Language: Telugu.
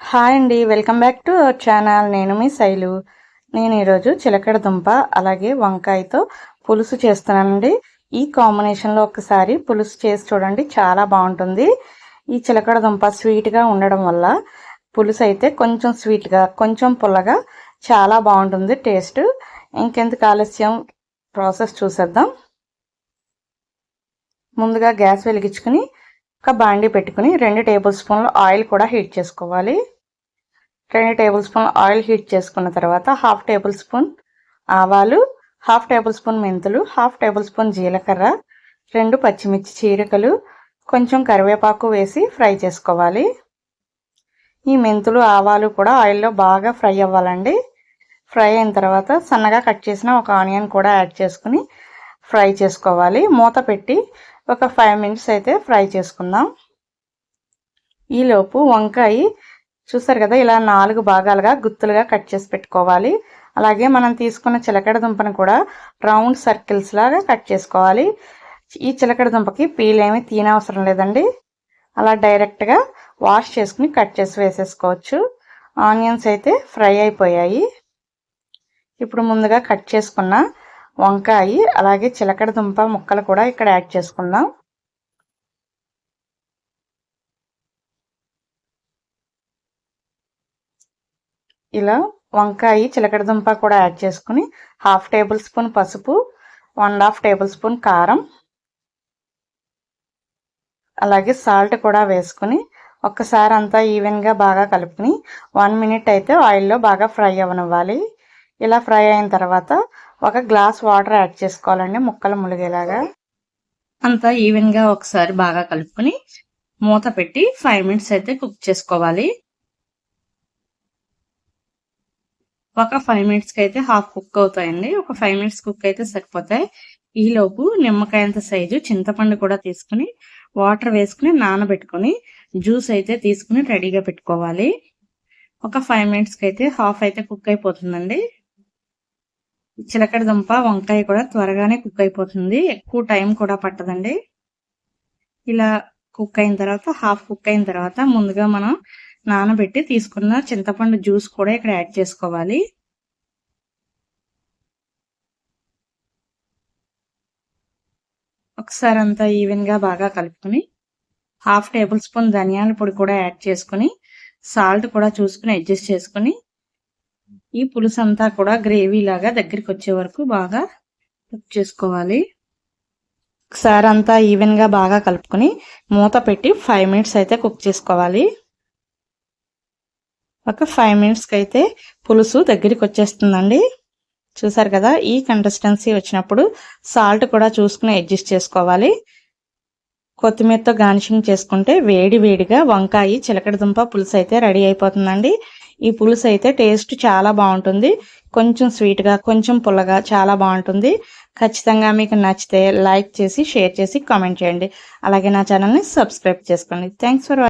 హాయ్ అండి welcome back to our channel. నేను మీ శైలు. నేను ఈరోజు చిలకడ దుంప అలాగే వంకాయతో పులుసు చేస్తున్నానండి. ఈ కాంబినేషన్లో ఒకసారి పులుసు చేసి చూడండి చాలా బాగుంటుంది. ఈ చిలకడ దుంప స్వీట్గా ఉండడం వల్ల పులుసు అయితే కొంచెం స్వీట్గా కొంచెం పుల్లగా చాలా బాగుంటుంది టేస్ట్. ఇంకెందుకు ఆలస్యం? ప్రాసెస్ చూసేద్దాం. ముందుగా గ్యాస్ వెలిగించుకుని ఒక బాండీ పెట్టుకుని రెండు టేబుల్ స్పూన్ల ఆయిల్ కూడా హీట్ చేసుకోవాలి. రెండు టేబుల్ స్పూన్ ఆయిల్ హీట్ చేసుకున్న తర్వాత హాఫ్ టేబుల్ స్పూన్ ఆవాలు హాఫ్ టేబుల్ స్పూన్ మెంతులు హాఫ్ టేబుల్ స్పూన్ జీలకర్ర రెండు పచ్చిమిర్చి చీరకలు కొంచెం కరివేపాకు వేసి ఫ్రై చేసుకోవాలి. ఈ మెంతులు ఆవాలు కూడా ఆయిల్లో బాగా ఫ్రై అవ్వాలండి. ఫ్రై అయిన తర్వాత సన్నగా కట్ చేసిన ఒక ఆనియన్ కూడా యాడ్ చేసుకుని ఫ్రై చేసుకోవాలి. మూత పెట్టి ఒక ఫైవ్ మినిట్స్ అయితే ఫ్రై చేసుకుందాం. ఈలోపు వంకాయ చూసారు కదా ఇలా నాలుగు భాగాలుగా గుత్తులుగా కట్ చేసి పెట్టుకోవాలి. అలాగే మనం తీసుకున్న చిలకడ దుంపను కూడా రౌండ్ సర్కిల్స్ లాగా కట్ చేసుకోవాలి. ఈ చిలకడ దుంపకి పీలేమి తీనవసరం లేదండి. అలా డైరెక్ట్గా వాష్ చేసుకుని కట్ చేసి వేసేసుకోవచ్చు. ఆనియన్స్ అయితే ఫ్రై అయిపోయాయి. ఇప్పుడు ముందుగా కట్ చేసుకున్న వంకాయ అలాగే చిలకడ దుంప ముక్కలు కూడా ఇక్కడ యాడ్ చేసుకుందాం. ఇలా వంకాయ చిలకడ దుంప కూడా యాడ్ చేసుకుని హాఫ్ టేబుల్ స్పూన్ పసుపు వన్ హాఫ్ టేబుల్ స్పూన్ కారం అలాగే సాల్ట్ కూడా వేసుకుని ఒక్కసారి అంతా ఈవెన్గా బాగా కలుపుకుని వన్ మినిట్ అయితే ఆయిల్లో బాగా ఫ్రై అవ్వనివ్వాలి. ఇలా ఫ్రై అయిన తర్వాత ఒక గ్లాస్ వాటర్ యాడ్ చేసుకోవాలండి ముక్కలు ములిగేలాగా. అంతా ఈవెన్గా ఒకసారి బాగా కలుపుకొని మూత పెట్టి ఫైవ్ మినిట్స్ అయితే కుక్ చేసుకోవాలి. ఒక ఫైవ్ మినిట్స్కి అయితే హాఫ్ కుక్ అవుతాయండి. ఒక ఫైవ్ మినిట్స్ కుక్ అయితే సరిపోతాయి. ఈలోపు నిమ్మకాయ అంత సైజు చింతపండు కూడా తీసుకుని వాటర్ వేసుకుని నానబెట్టుకుని జ్యూస్ అయితే తీసుకుని రెడీగా పెట్టుకోవాలి. ఒక ఫైవ్ మినిట్స్కి అయితే హాఫ్ అయితే కుక్ అయిపోతుందండి. చిలకడ దుంప వంకాయ కూడా త్వరగానే కుక్ అయిపోతుంది. ఎక్కువ టైం కూడా పట్టదండి. ఇలా కుక్ అయిన తర్వాత హాఫ్ కుక్ అయిన తర్వాత ముందుగా మనం నానబెట్టి తీసుకున్న చింతపండు జ్యూస్ కూడా ఇక్కడ యాడ్ చేసుకోవాలి. ఒకసారి అంతా ఈవెన్గా బాగా కలుపుకుని హాఫ్ టేబుల్ స్పూన్ ధనియాల పొడి కూడా యాడ్ చేసుకుని సాల్ట్ కూడా చూసుకుని అడ్జస్ట్ చేసుకుని ఈ పులుసు అంతా కూడా గ్రేవీ లాగా దగ్గరికి వచ్చే వరకు బాగా కుక్ చేసుకోవాలి. ఒకసారి అంతా ఈవెన్గా బాగా కలుపుకొని మూత పెట్టి ఫైవ్ మినిట్స్ అయితే కుక్ చేసుకోవాలి. ఒక ఫైవ్ మినిట్స్కి అయితే పులుసు దగ్గరికి వచ్చేస్తుందండి చూసారు కదా ఈ కన్సిస్టెన్సీ వచ్చినప్పుడు సాల్ట్ కూడా చూసుకుని అడ్జస్ట్ చేసుకోవాలి. కొత్తిమీరతో గార్నిషింగ్ చేసుకుంటే వేడి వేడిగా వంకాయ చిలకడ దుంప పులుసు అయితే రెడీ అయిపోతుందండి. ఈ పులుసు అయితే టేస్ట్ చాలా బాగుంటుంది. కొంచెం స్వీట్గా కొంచెం పుల్లగా చాలా బాగుంటుంది. ఖచ్చితంగా మీకు నచ్చితే లైక్ చేసి షేర్ చేసి కామెంట్ చేయండి. అలాగే నా ఛానల్ని సబ్స్క్రైబ్ చేసుకోండి. Thanks for